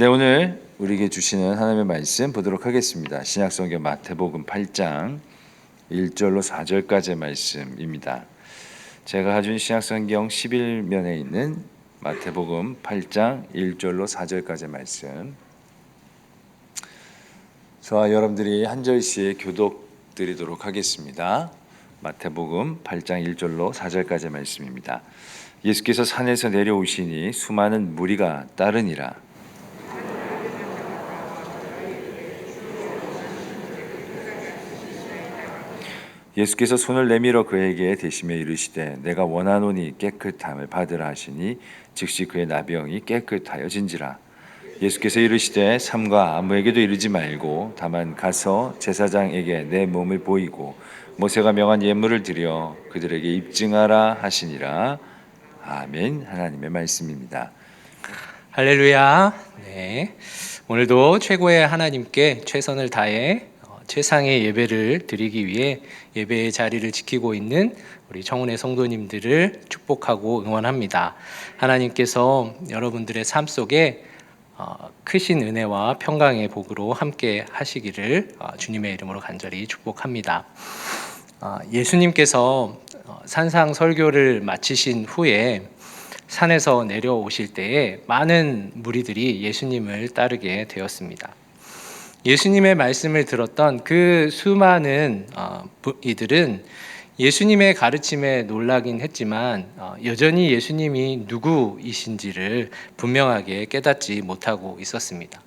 네, 오늘 우리에게 주시는 하나님의 말씀 보도록 하겠습니다. 신약성경 마태복음 8장 1절로 4절까지의 말씀입니다. 제가 가진 신약성경 11면에 있는 마태복음 8장 1절로 4절까지의 말씀. 저와 여러분들이 한 절씩 교독 드리도록 하겠습니다. 마태복음 8장 1절로 4절까지의 말씀입니다. 예수께서 산에서 내려오시니 수많은 무리가 따르니라. 예수께서 손을 내밀어 그에게 대시며 이르시되 내가 원하노니 깨끗함을 받으라 하시니 즉시 그의 나병이 깨끗하여진지라 예수께서 이르시되 삼가 아무에게도 이르지 말고 다만 가서 제사장에게 내 몸을 보이고 모세가 명한 예물을 드려 그들에게 입증하라 하시니라 아멘 하나님의 말씀입니다. 할렐루야. 네. 오늘도 최고의 하나님께 최선을 다해 어, 최상의 예배를 드리기 위해 예배의 자리를 지키고 있는 우리 청운의 성도님들을 축복하고 응원합니다. 하나님께서 여러분들의 삶 속에 어, 크신 은혜와 평강의 복으로 함께 하시기를 어, 주님의 이름으로 간절히 축복합니다. 어, 예수님께서 어, 산상 설교를 마치신 후에 산에서 내려오실 때에 많은 무리들이 예수님을 따르게 되었습니다. 예수님의 말씀을 들었던 그 수많은 어, 부- 이들은 예수님의 가르침에 놀라긴 했지만 어, 여전히 예수님이 누구이신지를 분명하게 깨닫지 못하고 있었습니다.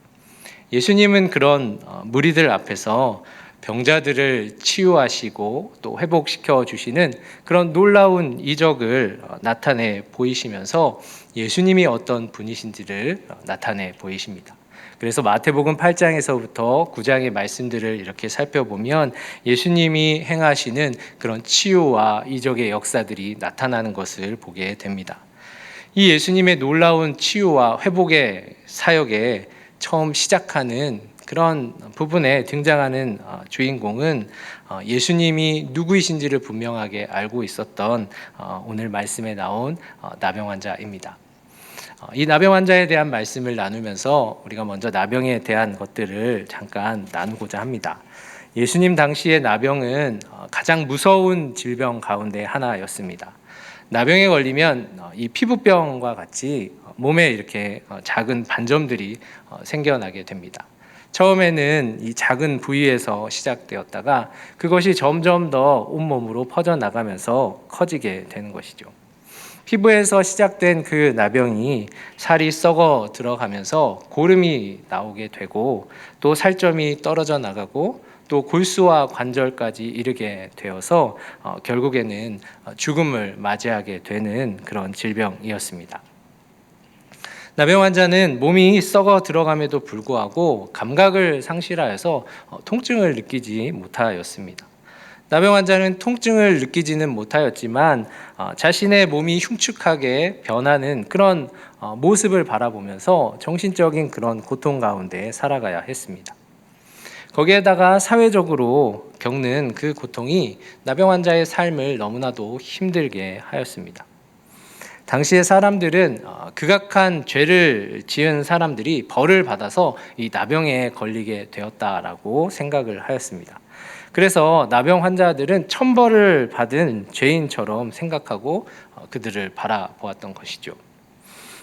예수님은 그런 어, 무리들 앞에서 병자들을 치유하시고 또 회복시켜 주시는 그런 놀라운 이적을 어, 나타내 보이시면서 예수님이 어떤 분이신지를 어, 나타내 보이십니다. 그래서 마태복음 8장에서부터 9장의 말씀들을 이렇게 살펴보면 예수님이 행하시는 그런 치유와 이적의 역사들이 나타나는 것을 보게 됩니다. 이 예수님의 놀라운 치유와 회복의 사역에 처음 시작하는 그런 부분에 등장하는 어, 주인공은 어, 예수님이 누구이신지를 분명하게 알고 있었던 어, 오늘 말씀에 나온 어, 나병 환자입니다. 어, 이 나병 환자에 대한 말씀을 나누면서 우리가 먼저 나병에 대한 것들을 잠깐 나누고자 합니다. 예수님 당시의 나병은 어, 가장 무서운 질병 가운데 하나였습니다. 나병에 걸리면 어, 이 피부병과 같이 어, 몸에 이렇게 어, 작은 반점들이 어, 생겨나게 됩니다. 처음에는 이 작은 부위에서 시작되었다가 그것이 점점 더 온몸으로 퍼져 나가면서 커지게 되는 것이죠. 피부에서 시작된 그 나병이 살이 썩어 들어가면서 고름이 나오게 되고 또 살점이 떨어져 나가고 또 골수와 관절까지 이르게 되어서 어, 결국에는 어, 죽음을 맞이하게 되는 그런 질병이었습니다. 나병 환자는 몸이 썩어 들어감에도 불구하고 감각을 상실하여서 어, 통증을 느끼지 못하였습니다. 나병 환자는 통증을 느끼지는 못하였지만 어, 자신의 몸이 흉측하게 변하는 그런 어, 모습을 바라보면서 정신적인 그런 고통 가운데 살아가야 했습니다. 거기에다가 사회적으로 겪는 그 고통이 나병 환자의 삶을 너무나도 힘들게 하였습니다. 당시의 사람들은 어, 극악한 죄를 지은 사람들이 벌을 받아서 이 나병에 걸리게 되었다라고 생각을 하였습니다. 그래서 나병 환자들은 천벌을 받은 죄인처럼 생각하고 어, 그들을 바라보았던 것이죠.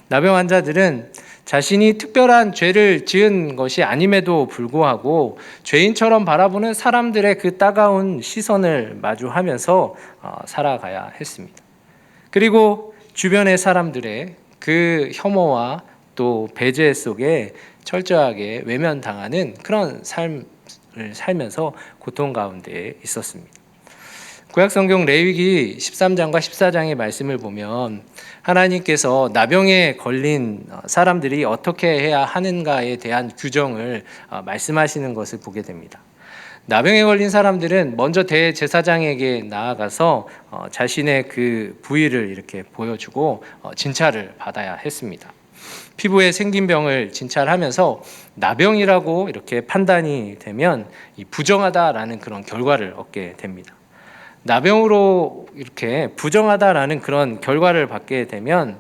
나병 환자들은 자신이 특별한 죄를 지은 것이 아님에도 불구하고 죄인처럼 바라보는 사람들의 그 따가운 시선을 마주하면서 어, 살아가야 했습니다. 그리고 주변의 사람들의 그 혐오와 또 배제 속에 철저하게 외면당하는 그런 삶을 살면서 고통 가운데 있었습니다. 구약 성경 레위기 13장과 14장의 말씀을 보면 하나님께서 나병에 걸린 사람들이 어떻게 해야 하는가에 대한 규정을 어, 말씀하시는 것을 보게 됩니다. 나병에 걸린 사람들은 먼저 대제사장에게 나아가서 어, 자신의 그 부위를 이렇게 보여주고 어, 진찰을 받아야 했습니다. 피부에 생긴 병을 진찰하면서 나병이라고 이렇게 판단이 되면 이 부정하다라는 그런 결과를 얻게 됩니다. 나병으로 이렇게 부정하다라는 그런 결과를 받게 되면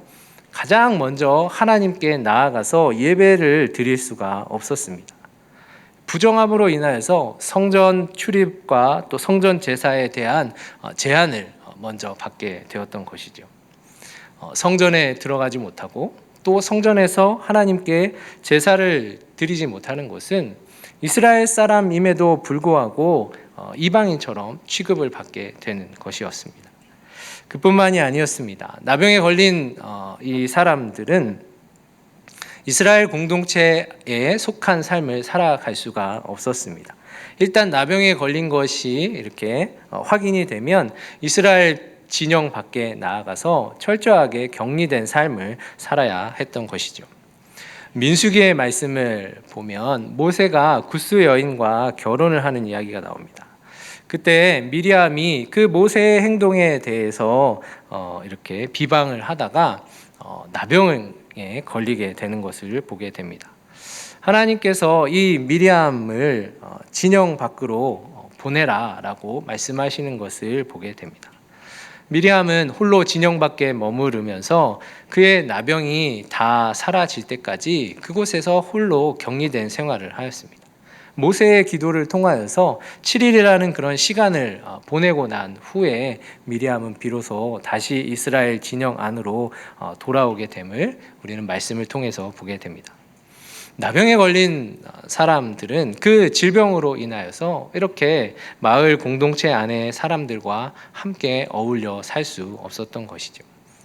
가장 먼저 하나님께 나아가서 예배를 드릴 수가 없었습니다. 부정함으로 인하여서 성전 출입과 또 성전 제사에 대한 어, 제한을 어, 먼저 받게 되었던 것이죠. 어, 성전에 들어가지 못하고 또 성전에서 하나님께 제사를 드리지 못하는 것은 이스라엘 사람임에도 불구하고 어, 이방인처럼 취급을 받게 되는 것이었습니다. 그뿐만이 아니었습니다. 나병에 걸린 어, 이 사람들은 이스라엘 공동체에 속한 삶을 살아갈 수가 없었습니다. 일단 나병에 걸린 것이 이렇게 어, 확인이 되면 이스라엘 진영 밖에 나아가서 철저하게 격리된 삶을 살아야 했던 것이죠. 민수기의 말씀을 보면 모세가 구스 여인과 결혼을 하는 이야기가 나옵니다. 그때 미리암이 그 모세의 행동에 대해서 어, 이렇게 비방을 하다가 어, 나병에 걸리게 되는 것을 보게 됩니다. 하나님께서 이 미리암을 어, 진영 밖으로 어, 보내라라고 말씀하시는 것을 보게 됩니다. 미리암은 홀로 진영 밖에 머무르면서 그의 나병이 다 사라질 때까지 그곳에서 홀로 격리된 생활을 하였습니다. 모세의 기도를 통하여서 7일이라는 그런 시간을 어, 보내고 난 후에 미리암은 비로소 다시 이스라엘 진영 안으로 어, 돌아오게 됨을 우리는 말씀을 통해서 보게 됩니다. 나병에 걸린 어, 사람들은 그 질병으로 인하여서 이렇게 마을 공동체 안에 사람들과 함께 어울려 살 수 없었던 것이죠.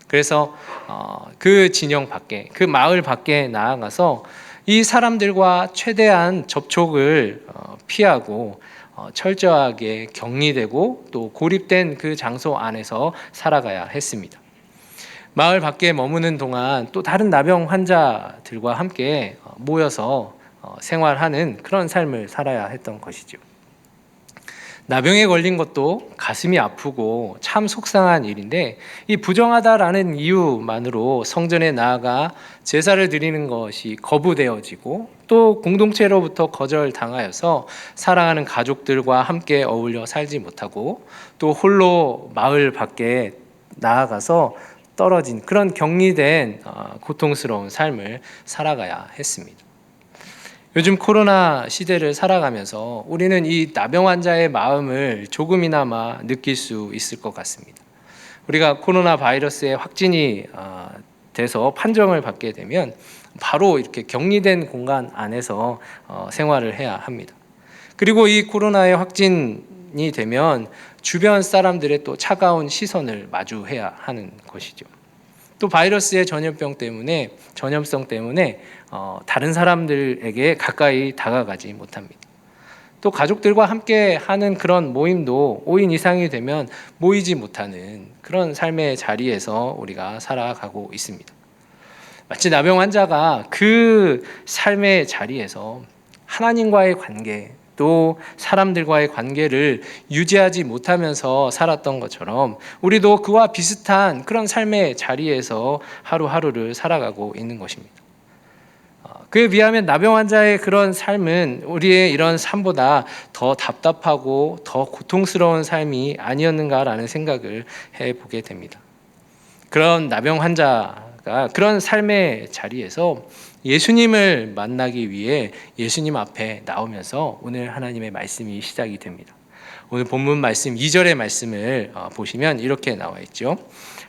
그래서 어, 그 진영 밖에, 그 마을 밖에 나아가서 이 사람들과 최대한 접촉을 어, 피하고 어, 철저하게 격리되고 또 고립된 그 장소 안에서 살아가야 했습니다. 마을 밖에 머무는 동안 또 다른 나병 환자들과 함께 어, 모여서 어, 생활하는 그런 삶을 살아야 했던 것이죠. 나병에 걸린 것도 가슴이 아프고 참 속상한 일인데 이 부정하다라는 이유만으로 성전에 나아가 제사를 드리는 것이 거부되어지고 또 공동체로부터 거절당하여서 사랑하는 가족들과 함께 어울려 살지 못하고 또 홀로 마을 밖에 나아가서 떨어진 그런 격리된 어, 고통스러운 삶을 살아가야 했습니다. 요즘 코로나 시대를 살아가면서 우리는 이 나병 환자의 마음을 조금이나마 느낄 수 있을 것 같습니다. 우리가 코로나 바이러스의 확진이 어, 돼서 판정을 받게 되면 바로 이렇게 격리된 공간 안에서 어, 생활을 해야 합니다. 그리고 이 코로나의 확진이 되면 주변 사람들의 또 차가운 시선을 마주해야 하는 것이죠. 또 바이러스의 전염병 때문에 전염성 때문에 어, 다른 사람들에게 가까이 다가가지 못합니다. 또 가족들과 함께 하는 그런 모임도 5인 이상이 되면 모이지 못하는 그런 삶의 자리에서 우리가 살아가고 있습니다. 마치 나병 환자가 그 삶의 자리에서 하나님과의 관계 또 사람들과의 관계를 유지하지 못하면서 살았던 것처럼 우리도 그와 비슷한 그런 삶의 자리에서 하루하루를 살아가고 있는 것입니다. 어, 그에 비하면 나병 환자의 그런 삶은 우리의 이런 삶보다 더 답답하고 더 고통스러운 삶이 아니었는가라는 생각을 해보게 됩니다. 그런 나병 환자가 그런 삶의 자리에서 예수님을 만나기 위해 예수님 앞에 나오면서 오늘 하나님의 말씀이 시작이 됩니다. 오늘 본문 말씀 2절의 말씀을 어, 보시면 이렇게 나와 있죠.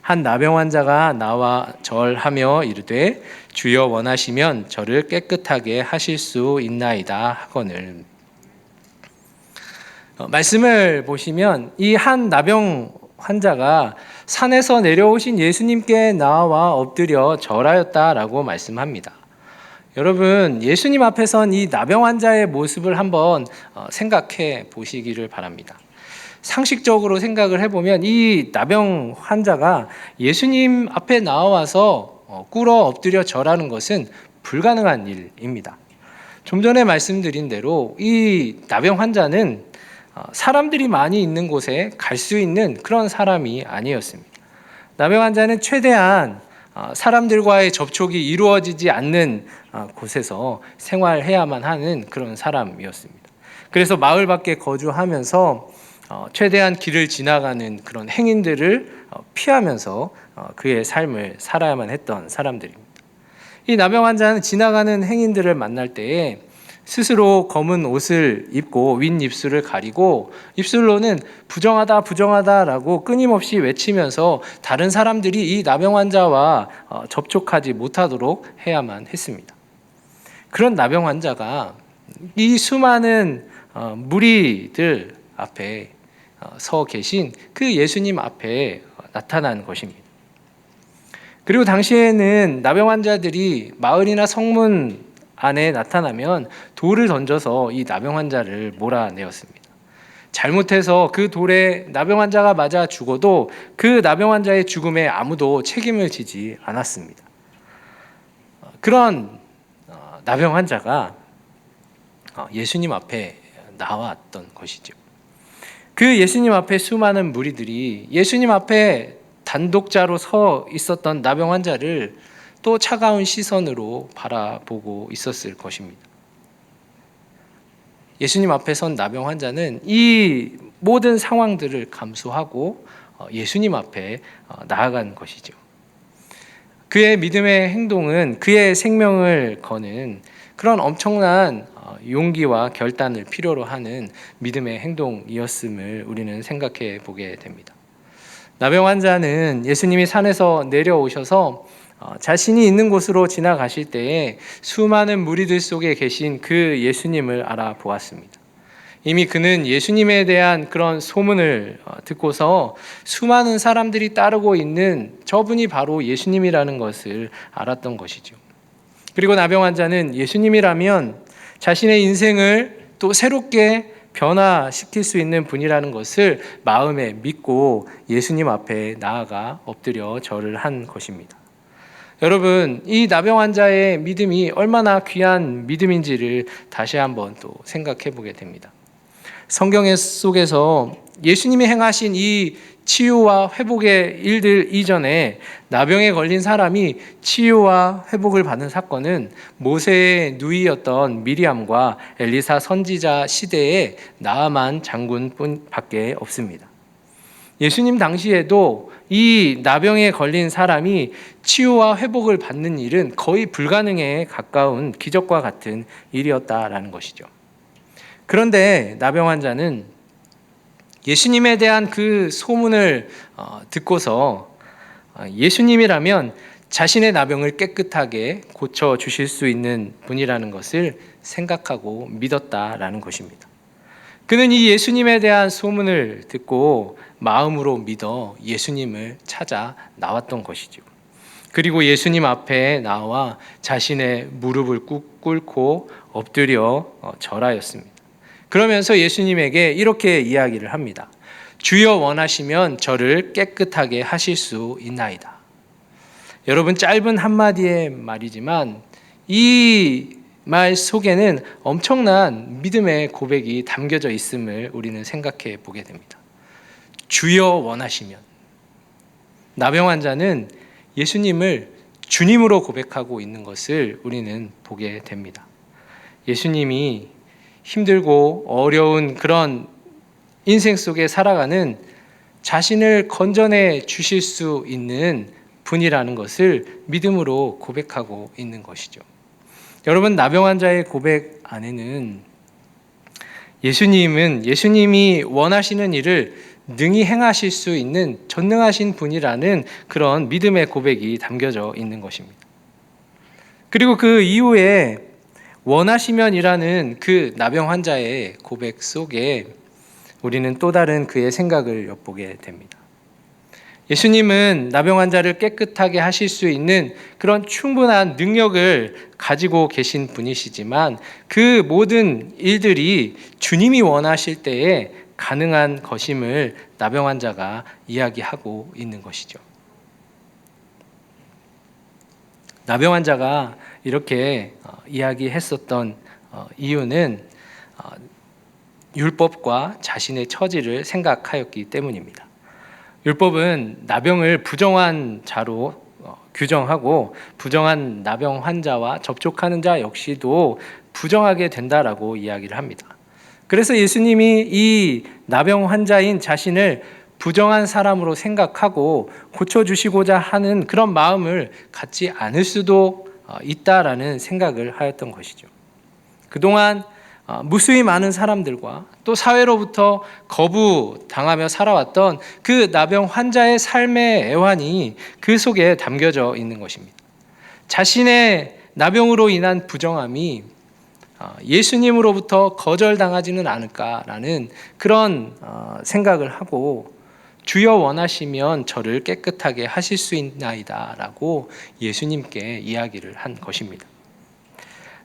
한 나병 환자가 나와 절하며 이르되 주여 원하시면 저를 깨끗하게 하실 수 있나이다 하거늘. 어, 말씀을 보시면 이 한 나병 환자가 산에서 내려오신 예수님께 나와 엎드려 절하였다라고 말씀합니다. 여러분, 예수님 앞에선 이 나병 환자의 모습을 한번 어, 생각해 보시기를 바랍니다. 상식적으로 생각을 해보면 이 나병 환자가 예수님 앞에 나와서 어, 꿇어 엎드려 절하는 것은 불가능한 일입니다. 좀 전에 말씀드린 대로 이 나병 환자는 어, 사람들이 많이 있는 곳에 갈 수 있는 그런 사람이 아니었습니다. 나병 환자는 최대한 어, 사람들과의 접촉이 이루어지지 않는 어, 곳에서 생활해야만 하는 그런 사람이었습니다. 그래서 마을 밖에 거주하면서 어, 최대한 길을 지나가는 그런 행인들을 어, 피하면서 어, 그의 삶을 살아야만 했던 사람들입니다. 이 나병 환자는 지나가는 행인들을 만날 때에 스스로 검은 옷을 입고 윗 입술을 가리고 입술로는 부정하다 부정하다라고 끊임없이 외치면서 다른 사람들이 이 나병 환자와 어, 접촉하지 못하도록 해야만 했습니다. 그런 나병 환자가 이 수많은 어, 무리들 앞에 어, 서 계신 그 예수님 앞에 어, 나타난 것입니다. 그리고 당시에는 나병 환자들이 마을이나 성문 안에 나타나면 돌을 던져서 이 나병 환자를 몰아내었습니다. 잘못해서 그 돌에 나병 환자가 맞아 죽어도 그 나병 환자의 죽음에 아무도 책임을 지지 않았습니다. 어, 그런 어, 나병 환자가 어, 예수님 앞에 나왔던 것이죠. 그 예수님 앞에 수많은 무리들이 예수님 앞에 단독자로 서 있었던 나병 환자를 또 차가운 시선으로 바라보고 있었을 것입니다. 예수님 앞에 선 나병 환자는 이 모든 상황들을 감수하고 어, 예수님 앞에 어, 나아간 것이죠. 그의 믿음의 행동은 그의 생명을 거는 그런 엄청난 어, 용기와 결단을 필요로 하는 믿음의 행동이었음을 우리는 생각해 보게 됩니다. 나병 환자는 예수님이 산에서 내려오셔서 어, 자신이 있는 곳으로 지나가실 때에 수많은 무리들 속에 계신 그 예수님을 알아보았습니다. 이미 그는 예수님에 대한 그런 소문을 어, 듣고서 수많은 사람들이 따르고 있는 저분이 바로 예수님이라는 것을 알았던 것이죠. 그리고 나병 환자는 예수님이라면 자신의 인생을 또 새롭게 변화시킬 수 있는 분이라는 것을 마음에 믿고 예수님 앞에 나아가 엎드려 절을 한 것입니다. 여러분, 이 나병 환자의 믿음이 얼마나 귀한 믿음인지를 다시 한번 또 생각해 보게 됩니다. 성경 속에서 예수님이 행하신 이 치유와 회복의 일들 이전에 나병에 걸린 사람이 치유와 회복을 받은 사건은 모세의 누이였던 미리암과 엘리사 선지자 시대의 나아만 장군뿐 밖에 없습니다. 예수님 당시에도 이 나병에 걸린 사람이 치유와 회복을 받는 일은 거의 불가능에 가까운 기적과 같은 일이었다라는 것이죠. 그런데 나병 환자는 예수님에 대한 그 소문을 어, 듣고서 어, 예수님이라면 자신의 나병을 깨끗하게 고쳐 주실 수 있는 분이라는 것을 생각하고 믿었다라는 것입니다. 그는 이 예수님에 대한 소문을 듣고 마음으로 믿어 예수님을 찾아 나왔던 것이죠. 그리고 예수님 앞에 나와 자신의 무릎을 꿇고 엎드려 어, 절하였습니다. 그러면서 예수님에게 이렇게 이야기를 합니다. 주여 원하시면 저를 깨끗하게 하실 수 있나이다. 여러분 짧은 한마디의 말이지만 이 말 속에는 엄청난 믿음의 고백이 담겨져 있음을 우리는 생각해 보게 됩니다. 주여 원하시면 나병 환자는 예수님을 주님으로 고백하고 있는 것을 우리는 보게 됩니다. 예수님이 힘들고 어려운 그런 인생 속에 살아가는 자신을 건져내 주실 수 있는 분이라는 것을 믿음으로 고백하고 있는 것이죠. 여러분 나병 환자의 고백 안에는 예수님은 예수님이 원하시는 일을 능히 행하실 수 있는 전능하신 분이라는 그런 믿음의 고백이 담겨져 있는 것입니다. 그리고 그 이후에 원하시면이라는 그 나병 환자의 고백 속에 우리는 또 다른 그의 생각을 엿보게 됩니다. 예수님은 나병 환자를 깨끗하게 하실 수 있는 그런 충분한 능력을 가지고 계신 분이시지만 그 모든 일들이 주님이 원하실 때에 가능한 것임을 나병 환자가 이야기하고 있는 것이죠. 나병 환자가 이렇게 어, 이야기했었던 어, 이유는 어, 율법과 자신의 처지를 생각하였기 때문입니다. 율법은 나병을 부정한 자로 어, 규정하고 부정한 나병 환자와 접촉하는 자 역시도 부정하게 된다라고 이야기를 합니다. 그래서 예수님이 이 나병 환자인 자신을 부정한 사람으로 생각하고 고쳐주시고자 하는 그런 마음을 갖지 않을 수도 어, 있다라는 생각을 하였던 것이죠. 그동안 어, 무수히 많은 사람들과 또 사회로부터 거부당하며 살아왔던 그 나병 환자의 삶의 애환이 그 속에 담겨져 있는 것입니다. 자신의 나병으로 인한 부정함이 어, 예수님으로부터 거절당하지는 않을까라는 그런 어, 생각을 하고 주여 원하시면 저를 깨끗하게 하실 수 있나이다라고 예수님께 이야기를 한 것입니다.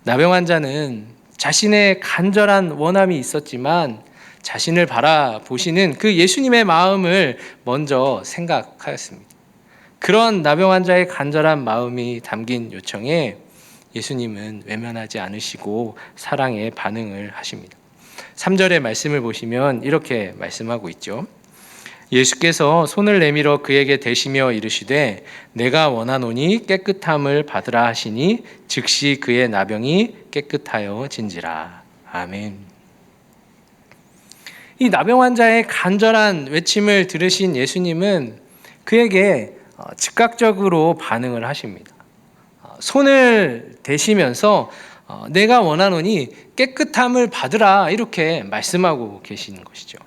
나병 환자는 자신의 간절한 원함이 있었지만 자신을 바라보시는 그 예수님의 마음을 먼저 생각하였습니다. 그런 나병 환자의 간절한 마음이 담긴 요청에 예수님은 외면하지 않으시고 사랑의 반응을 하십니다. 3절의 말씀을 보시면 이렇게 말씀하고 있죠. 예수께서 손을 내밀어 그에게 대시며 이르시되 내가 원하노니 깨끗함을 받으라 하시니 즉시 그의 나병이 깨끗하여 진지라. 아멘. 이 나병 환자의 간절한 외침을 들으신 예수님은 그에게 어, 즉각적으로 반응을 하십니다. 어, 손을 대시면서 어, 내가 원하노니 깨끗함을 받으라 이렇게 말씀하고 계시는 것이죠.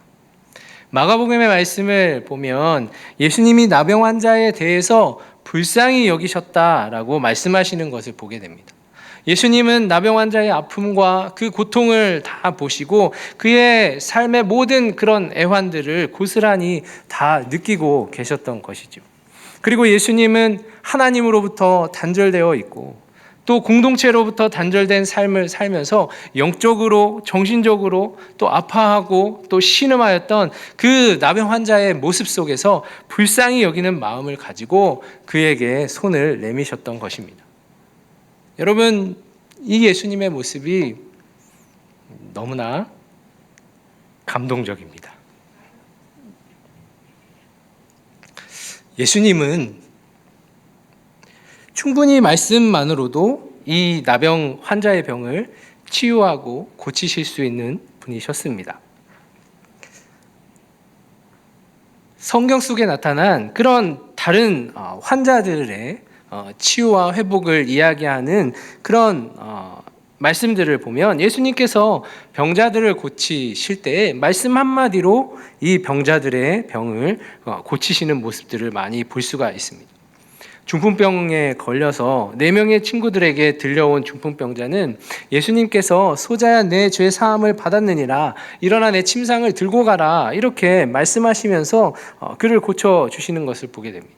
마가복음의 말씀을 보면 예수님이 나병 환자에 대해서 불쌍히 여기셨다라고 말씀하시는 것을 보게 됩니다. 예수님은 나병 환자의 아픔과 그 고통을 다 보시고 그의 삶의 모든 그런 애환들을 고스란히 다 느끼고 계셨던 것이죠. 그리고 예수님은 하나님으로부터 단절되어 있고 또 공동체로부터 단절된 삶을 살면서 영적으로 정신적으로 또 아파하고 또 신음하였던 그 나병 환자의 모습 속에서 불쌍히 여기는 마음을 가지고 그에게 손을 내미셨던 것입니다. 여러분 이 예수님의 모습이 너무나 감동적입니다. 예수님은 충분히 말씀만으로도 이 나병 환자의 병을 치유하고 고치실 수 있는 분이셨습니다. 성경 속에 나타난 그런 다른 어, 환자들의 어, 치유와 회복을 이야기하는 그런 어, 말씀들을 보면 예수님께서 병자들을 고치실 때 말씀 한마디로 이 병자들의 병을 고치시는 모습들을 많이 볼 수가 있습니다. 중풍병에 걸려서 네 명의 친구들에게 들려온 중풍병자는 예수님께서 소자야 내 죄 사함을 받았느니라 일어나 내 침상을 들고 가라 이렇게 말씀하시면서 어, 그를 고쳐 주시는 것을 보게 됩니다.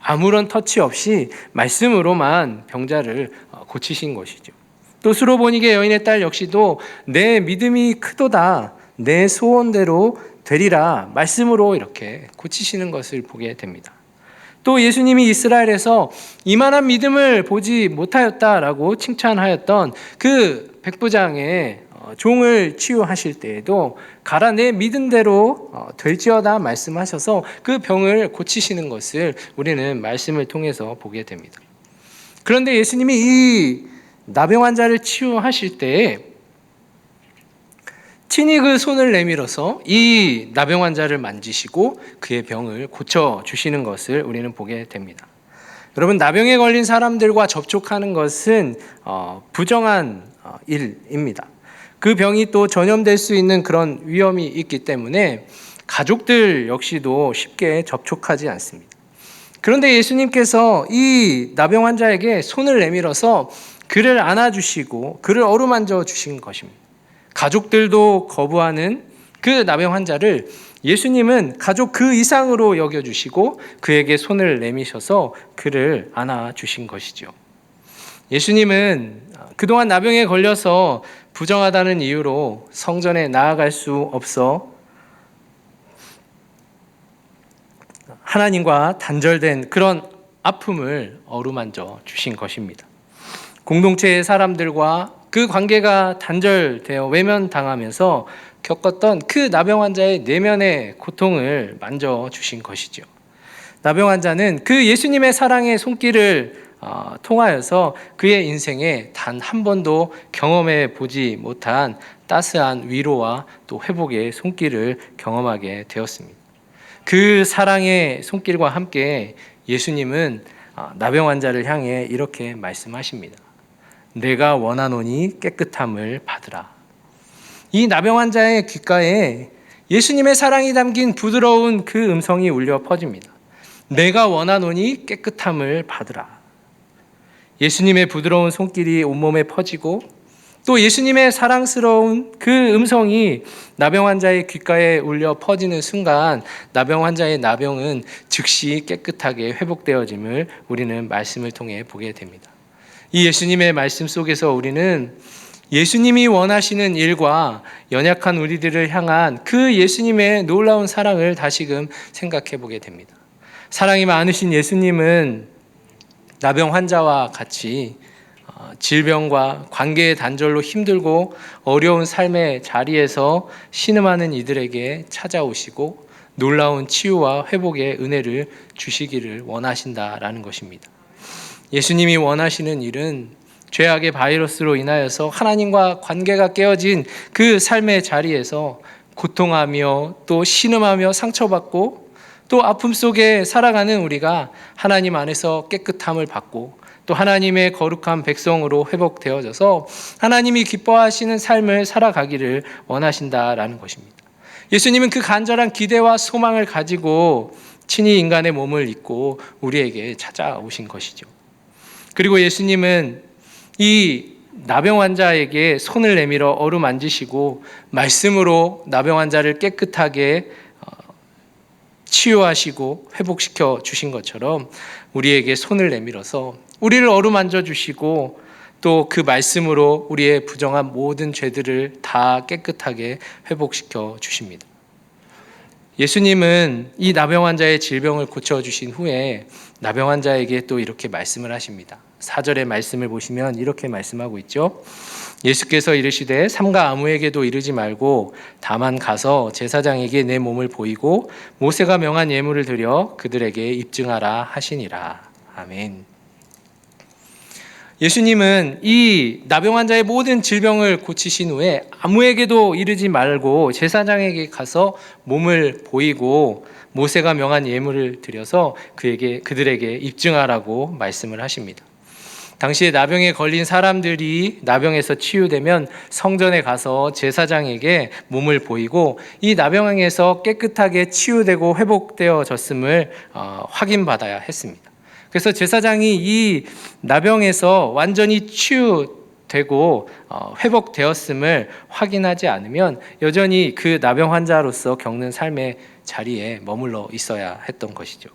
아무런 터치 없이 말씀으로만 병자를 어, 고치신 것이죠. 또 수로보니게 여인의 딸 역시도 내 믿음이 크도다 내 소원대로 되리라 말씀으로 이렇게 고치시는 것을 보게 됩니다. 또 예수님이 이스라엘에서 이만한 믿음을 보지 못하였다라고 칭찬하였던 그 백부장의 어, 종을 치유하실 때에도 가라 내 믿음대로 어, 될지어다 말씀하셔서 그 병을 고치시는 것을 우리는 말씀을 통해서 보게 됩니다. 그런데 예수님이 이 나병 환자를 치유하실 때에 친히 그 손을 내밀어서 이 나병 환자를 만지시고 그의 병을 고쳐 주시는 것을 우리는 보게 됩니다. 여러분 나병에 걸린 사람들과 접촉하는 것은 어, 부정한 어, 일입니다. 그 병이 또 전염될 수 있는 그런 위험이 있기 때문에 가족들 역시도 쉽게 접촉하지 않습니다. 그런데 예수님께서 이 나병 환자에게 손을 내밀어서 그를 안아주시고 그를 어루만져 주신 것입니다. 가족들도 거부하는 그 나병 환자를 예수님은 가족 그 이상으로 여겨주시고 그에게 손을 내미셔서 그를 안아주신 것이죠. 예수님은 그동안 나병에 걸려서 부정하다는 이유로 성전에 나아갈 수 없어 하나님과 단절된 그런 아픔을 어루만져 주신 것입니다. 공동체의 사람들과 그 관계가 단절되어 외면당하면서 겪었던 그 나병 환자의 내면의 고통을 만져 주신 것이죠. 나병 환자는 그 예수님의 사랑의 손길을 어, 통하여서 그의 인생에 단 한 번도 경험해 보지 못한 따스한 위로와 또 회복의 손길을 경험하게 되었습니다. 그 사랑의 손길과 함께 예수님은 아, 나병 환자를 향해 이렇게 말씀하십니다. 내가 원하노니 깨끗함을 받으라. 이 나병 환자의 귓가에 예수님의 사랑이 담긴 부드러운 그 음성이 울려 퍼집니다. 내가 원하노니 깨끗함을 받으라. 예수님의 부드러운 손길이 온몸에 퍼지고 또 예수님의 사랑스러운 그 음성이 나병 환자의 귓가에 울려 퍼지는 순간 나병 환자의 나병은 즉시 깨끗하게 회복되어짐을 우리는 말씀을 통해 보게 됩니다. 이 예수님의 말씀 속에서 우리는 예수님이 원하시는 일과 연약한 우리들을 향한 그 예수님의 놀라운 사랑을 다시금 생각해 보게 됩니다. 사랑이 많으신 예수님은 나병 환자와 같이 어, 질병과 관계의 단절로 힘들고 어려운 삶의 자리에서 신음하는 이들에게 찾아오시고 놀라운 치유와 회복의 은혜를 주시기를 원하신다라는 것입니다. 예수님이 원하시는 일은 죄악의 바이러스로 인하여서 하나님과 관계가 깨어진 그 삶의 자리에서 고통하며 또 신음하며 상처받고 또 아픔 속에 살아가는 우리가 하나님 안에서 깨끗함을 받고 또 하나님의 거룩한 백성으로 회복되어져서 하나님이 기뻐하시는 삶을 살아가기를 원하신다라는 것입니다. 예수님은 그 간절한 기대와 소망을 가지고 친히 인간의 몸을 입고 우리에게 찾아오신 것이죠. 그리고 예수님은 이 나병 환자에게 손을 내밀어 어루만지시고 말씀으로 나병 환자를 깨끗하게 어, 치유하시고 회복시켜 주신 것처럼 우리에게 손을 내밀어서 우리를 어루만져 주시고 또 그 말씀으로 우리의 부정한 모든 죄들을 다 깨끗하게 회복시켜 주십니다. 예수님은 이 나병 환자의 질병을 고쳐 주신 후에 나병 환자에게 또 이렇게 말씀을 하십니다. 4절의 말씀을 보시면 이렇게 말씀하고 있죠. 예수께서 이르시되 삼가 아무에게도 이르지 말고 다만 가서 제사장에게 내 몸을 보이고 모세가 명한 예물을 드려 그들에게 입증하라 하시니라. 아멘. 예수님은 이 나병 환자의 모든 질병을 고치신 후에 아무에게도 이르지 말고 제사장에게 가서 몸을 보이고 모세가 명한 예물을 드려서 그에게 그들에게 입증하라고 말씀을 하십니다. 당시에 나병에 걸린 사람들이 나병에서 치유되면 성전에 가서 제사장에게 몸을 보이고 이 나병에서 깨끗하게 치유되고 회복되어졌음을 어, 확인받아야 했습니다. 그래서 제사장이 이 나병에서 완전히 치유되고 어, 회복되었음을 확인하지 않으면 여전히 그 나병 환자로서 겪는 삶의 자리에 머물러 있어야 했던 것이죠.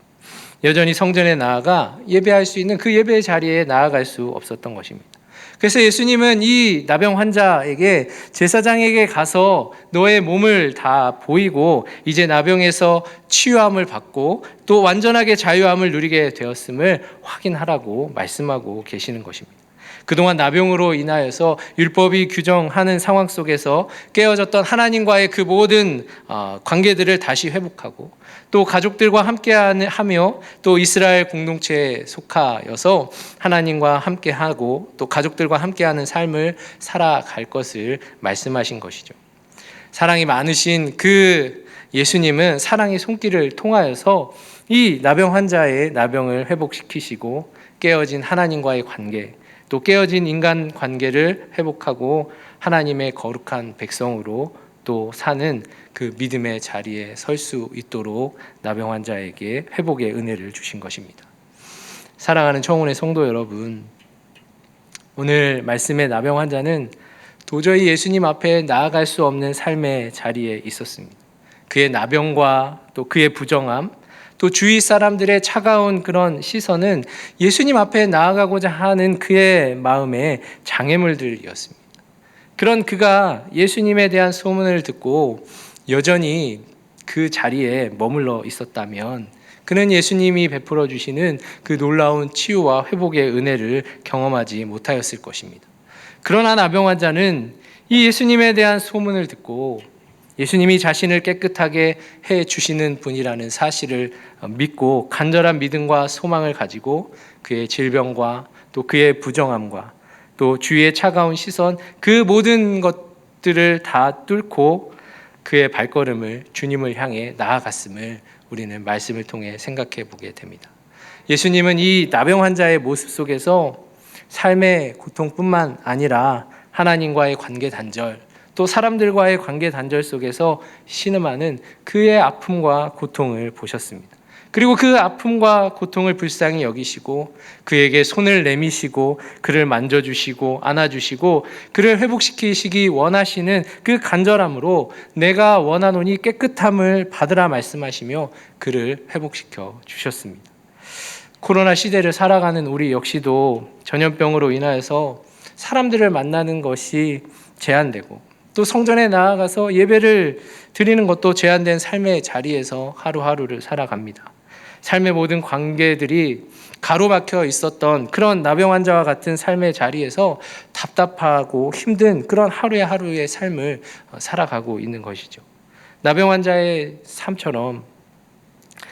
여전히 성전에 나아가 예배할 수 있는 그 예배의 자리에 나아갈 수 없었던 것입니다. 그래서 예수님은 이 나병 환자에게 제사장에게 가서 너의 몸을 다 보이고 이제 나병에서 치유함을 받고 또 완전하게 자유함을 누리게 되었음을 확인하라고 말씀하고 계시는 것입니다. 그동안 나병으로 인하여서 율법이 규정하는 상황 속에서 깨어졌던 하나님과의 그 모든 어, 관계들을 다시 회복하고 또 가족들과 함께하며 또 이스라엘 공동체에 속하여서 하나님과 함께하고 또 가족들과 함께하는 삶을 살아갈 것을 말씀하신 것이죠. 사랑이 많으신 그 예수님은 사랑의 손길을 통하여서 이 나병 환자의 나병을 회복시키시고 깨어진 하나님과의 관계 또 깨어진 인간 관계를 회복하고 하나님의 거룩한 백성으로 또 사는 그 믿음의 자리에 설 수 있도록 나병 환자에게 회복의 은혜를 주신 것입니다. 사랑하는 청혼의 성도 여러분, 오늘 말씀의 나병 환자는 도저히 예수님 앞에 나아갈 수 없는 삶의 자리에 있었습니다. 그의 나병과 또 그의 부정함, 또 주위 사람들의 차가운 그런 시선은 예수님 앞에 나아가고자 하는 그의 마음에 장애물들이었습니다. 그런 그가 예수님에 대한 소문을 듣고 여전히 그 자리에 머물러 있었다면 그는 예수님이 베풀어 주시는 그 놀라운 치유와 회복의 은혜를 경험하지 못하였을 것입니다. 그러나 나병 환자는 이 예수님에 대한 소문을 듣고 예수님이 자신을 깨끗하게 해 주시는 분이라는 사실을 믿고 간절한 믿음과 소망을 가지고 그의 질병과 또 그의 부정함과 또 주위의 차가운 시선 그 모든 것들을 다 뚫고 그의 발걸음을 주님을 향해 나아갔음을 우리는 말씀을 통해 생각해 보게 됩니다. 예수님은 이 나병 환자의 모습 속에서 삶의 고통뿐만 아니라 하나님과의 관계 단절, 또 사람들과의 관계 단절 속에서 신음하는 그의 아픔과 고통을 보셨습니다. 그리고 그 아픔과 고통을 불쌍히 여기시고 그에게 손을 내미시고 그를 만져주시고 안아주시고 그를 회복시키시기 원하시는 그 간절함으로 내가 원하노니 깨끗함을 받으라 말씀하시며 그를 회복시켜 주셨습니다. 코로나 시대를 살아가는 우리 역시도 전염병으로 인하여서 사람들을 만나는 것이 제한되고 또 성전에 나아가서 예배를 드리는 것도 제한된 삶의 자리에서 하루하루를 살아갑니다. 삶의 모든 관계들이 가로막혀 있었던 그런 나병 환자와 같은 삶의 자리에서 답답하고 힘든 그런 하루의 하루의 삶을 살아가고 있는 것이죠. 나병 환자의 삶처럼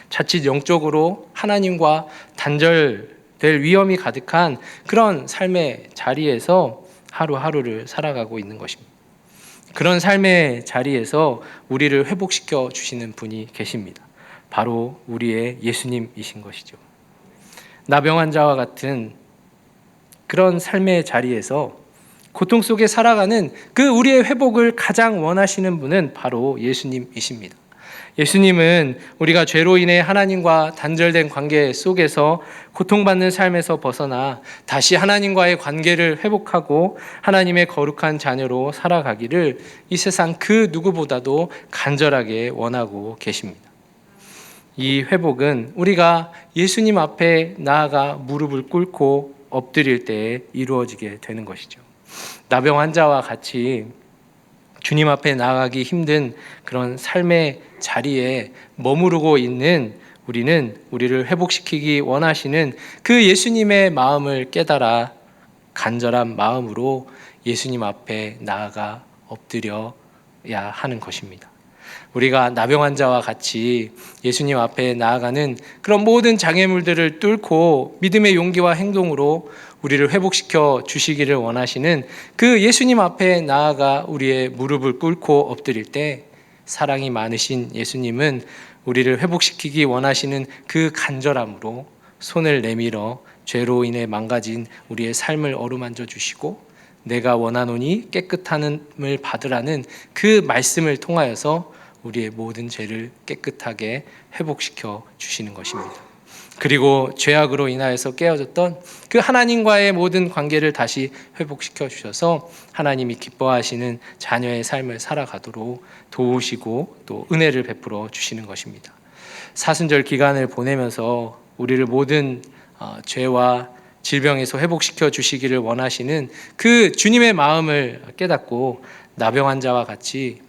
자칫 영적으로 하나님과 단절될 위험이 가득한 그런 삶의 자리에서 하루하루를 살아가고 있는 것입니다. 그런 삶의 자리에서 우리를 회복시켜 주시는 분이 계십니다. 바로 우리의 예수님이신 것이죠. 나병 환자와 같은 그런 삶의 자리에서 고통 속에 살아가는 그 우리의 회복을 가장 원하시는 분은 바로 예수님이십니다. 예수님은 우리가 죄로 인해 하나님과 단절된 관계 속에서 고통받는 삶에서 벗어나 다시 하나님과의 관계를 회복하고 하나님의 거룩한 자녀로 살아가기를 이 세상 그 누구보다도 간절하게 원하고 계십니다. 이 회복은 우리가 예수님 앞에 나아가 무릎을 꿇고 엎드릴 때에 이루어지게 되는 것이죠. 나병 환자와 같이 주님 앞에 나아가기 힘든 그런 삶의 자리에 머무르고 있는 우리는 우리를 회복시키기 원하시는 그 예수님의 마음을 깨달아 간절한 마음으로 예수님 앞에 나아가 엎드려야 하는 것입니다. 우리가 나병 환자와 같이 예수님 앞에 나아가는 그런 모든 장애물들을 뚫고 믿음의 용기와 행동으로 우리를 회복시켜 주시기를 원하시는 그 예수님 앞에 나아가 우리의 무릎을 꿇고 엎드릴 때 사랑이 많으신 예수님은 우리를 회복시키기 원하시는 그 간절함으로 손을 내밀어 죄로 인해 망가진 우리의 삶을 어루만져 주시고 내가 원하노니 깨끗함을 받으라는 그 말씀을 통하여서 우리의 모든 죄를 깨끗하게 회복시켜 주시는 것입니다. 그리고 죄악으로 인하여서 깨어졌던 그 하나님과의 모든 관계를 다시 회복시켜 주셔서 하나님이 기뻐하시는 자녀의 삶을 살아가도록 도우시고 또 은혜를 베풀어 주시는 것입니다. 사순절 기간을 보내면서 우리를 모든 어, 죄와 질병에서 회복시켜 주시기를 원하시는 그 주님의 마음을 깨닫고 나병 환자와 같이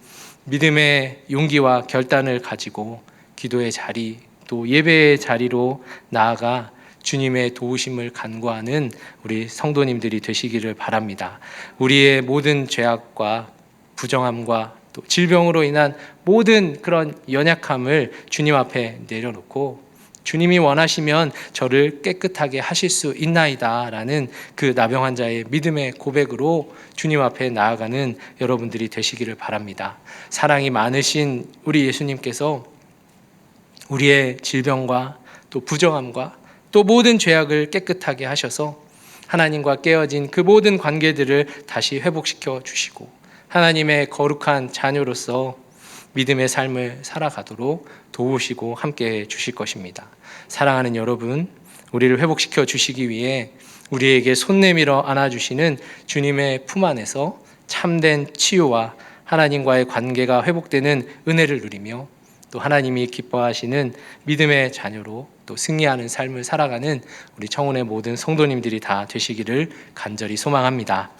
믿음의 용기와 결단을 가지고 기도의 자리 또 예배의 자리로 나아가 주님의 도우심을 간구하는 우리 성도님들이 되시기를 바랍니다. 우리의 모든 죄악과 부정함과 또 질병으로 인한 모든 그런 연약함을 주님 앞에 내려놓고 주님이 원하시면 저를 깨끗하게 하실 수 있나이다 라는 그 나병 환자의 믿음의 고백으로 주님 앞에 나아가는 여러분들이 되시기를 바랍니다. 사랑이 많으신 우리 예수님께서 우리의 질병과 또 부정함과 또 모든 죄악을 깨끗하게 하셔서 하나님과 깨어진 그 모든 관계들을 다시 회복시켜 주시고 하나님의 거룩한 자녀로서 믿음의 삶을 살아가도록 도우시고 함께 해 주실 것입니다. 사랑하는 여러분, 우리를 회복시켜 주시기 위해 우리에게 손 내밀어 안아 주시는 주님의 품 안에서 참된 치유와 하나님과의 관계가 회복되는 은혜를 누리며 또 하나님이 기뻐하시는 믿음의 자녀로 또 승리하는 삶을 살아가는 우리 청운의 모든 성도님들이 다 되시기를 간절히 소망합니다.